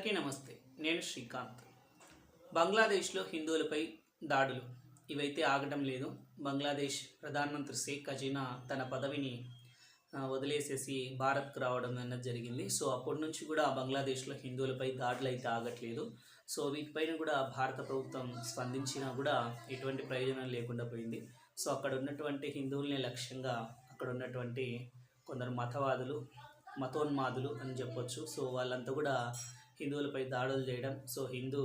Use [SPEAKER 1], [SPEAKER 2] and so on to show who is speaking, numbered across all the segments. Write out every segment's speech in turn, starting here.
[SPEAKER 1] అందరికీ నమస్తే. నేను శ్రీకాంత్. బంగ్లాదేశ్లో హిందువులపై దాడులు. ఇవైతే ఆగడం లేదు. బంగ్లాదేశ్ ప్రధానమంత్రి షేక్ హజీనా తన పదవిని వదిలేసేసి భారత్కు రావడం అన్నది జరిగింది. సో అప్పటి నుంచి కూడా బంగ్లాదేశ్లో హిందువులపై దాడులు అయితే ఆగట్లేదు. సో వీటిపైన కూడా భారత ప్రభుత్వం స్పందించినా కూడా ఎటువంటి ప్రయోజనం లేకుండా పోయింది. సో అక్కడ ఉన్నటువంటి హిందువుల్ని లక్ష్యంగా అక్కడ ఉన్నటువంటి కొందరు మతవాదులు మతోన్మాదులు అని చెప్పొచ్చు. సో వాళ్ళంతా కూడా హిందువులపై దాడులు చేయడం సో హిందూ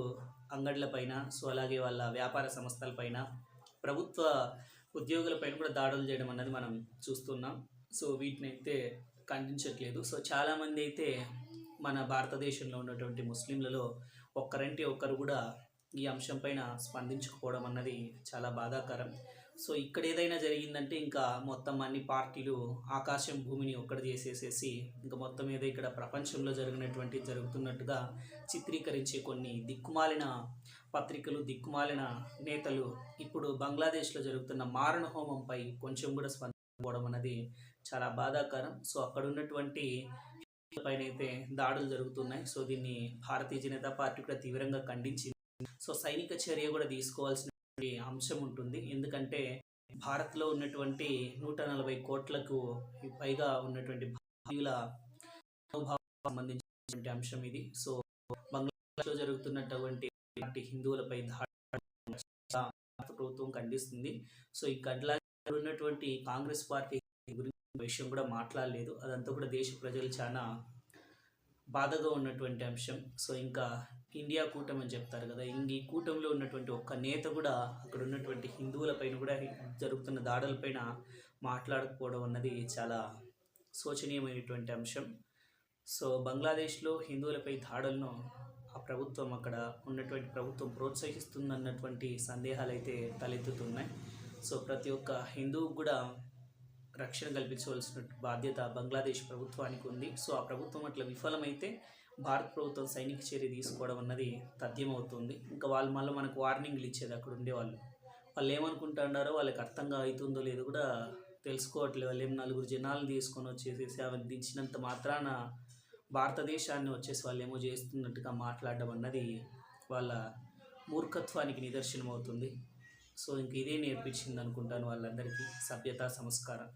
[SPEAKER 1] అంగడ్లపైన సో అలాగే వాళ్ళ వ్యాపార సంస్థలపైన ప్రభుత్వ ఉద్యోగులపైన కూడా దాడులు చేయడం అన్నది మనం చూస్తున్నాం. సో వీటిని అయితే ఖండించట్లేదు. సో చాలామంది అయితే మన భారతదేశంలో ఉన్నటువంటి ముస్లింలలో ఒక్కరంటే ఒక్కరు కూడా ఈ అంశం పైన స్పందించకపోవడం అన్నది చాలా బాధాకరం. సో ఇక్కడ ఏదైనా జరిగిందంటే ఇంకా మొత్తం అన్ని పార్టీలు ఆకాశం భూమిని ఒక్కటి చేసేసేసి ఇంకా మొత్తం ఏదో ఇక్కడ ప్రపంచంలో జరిగినటువంటి జరుగుతున్నట్టుగా చిత్రీకరించే కొన్ని దిక్కుమాలిన పత్రికలు దిక్కుమాలిన నేతలు ఇప్పుడు బంగ్లాదేశ్లో జరుగుతున్న మారణ హోమంపై కొంచెం కూడా స్పందించకపోవడం అన్నది చాలా బాధాకరం. సో అక్కడ ఉన్నటువంటి పైన అయితే దాడులు జరుగుతున్నాయి. సో దీన్ని భారతీయ జనతా పార్టీ కూడా తీవ్రంగా ఖండించింది. సో సైనిక చర్య కూడా తీసుకోవాల్సిన అంశం ఉంటుంది. ఎందుకంటే భారత్లో ఉన్నటువంటి నూట నలభై కోట్లకు పైగా ఉన్నటువంటి భారతీయుల సంబంధించినటువంటి అంశం ఇది. సో బంగ్లాదేశ్లో జరుగుతున్నటువంటి హిందువులపై దాడి భారత ప్రభుత్వం ఖండిస్తుంది. సో ఈ కడ్లా ఉన్నటువంటి కాంగ్రెస్ పార్టీ గురించి విషయం కూడా మాట్లాడలేదు. అదంతా కూడా దేశ ప్రజలు చాలా బాధగా ఉన్నటువంటి అంశం. సో ఇంకా ఇండియా కూటమి అని చెప్తారు కదా ఇంక ఈ కూటమిలో ఉన్నటువంటి ఒక్క నేత కూడా అక్కడ ఉన్నటువంటి హిందువులపైన కూడా జరుగుతున్న దాడులపైన మాట్లాడకపోవడం అన్నది చాలా శోచనీయమైనటువంటి అంశం. సో బంగ్లాదేశ్లో హిందువులపై దాడులను ఆ ప్రభుత్వం అక్కడ ఉన్నటువంటి ప్రభుత్వం ప్రోత్సహిస్తుందన్నటువంటి సందేహాలు అయితే తలెత్తుతున్నాయి. సో ప్రతి ఒక్క హిందువు కూడా రక్షణ కల్పించవలసిన బాధ్యత బంగ్లాదేశ్ ప్రభుత్వానికి ఉంది. సో ఆ ప్రభుత్వం అట్లా విఫలమైతే భారత ప్రభుత్వం సైనిక చర్య తీసుకోవడం అన్నది తథ్యమవుతుంది. ఇంకా వాళ్ళు మళ్ళీ మనకు వార్నింగ్లు ఇచ్చేది అక్కడ ఉండేవాళ్ళు. వాళ్ళు ఏమనుకుంటున్నారో వాళ్ళకి అర్థంగా అవుతుందో లేదో కూడా తెలుసుకోవట్లేదు. వాళ్ళు ఏం నలుగురు జనాలను తీసుకొని వచ్చేసేసి అవి దించినంత మాత్రాన భారతదేశాన్ని వచ్చేసి వాళ్ళు ఏమో చేస్తున్నట్టుగా మాట్లాడడం అన్నది వాళ్ళ మూర్ఖత్వానికి నిదర్శనం అవుతుంది సో ఇంక ఇదే నేర్పించింది అనుకుంటాను వాళ్ళందరికీ. సభ్యత సంస్కారం.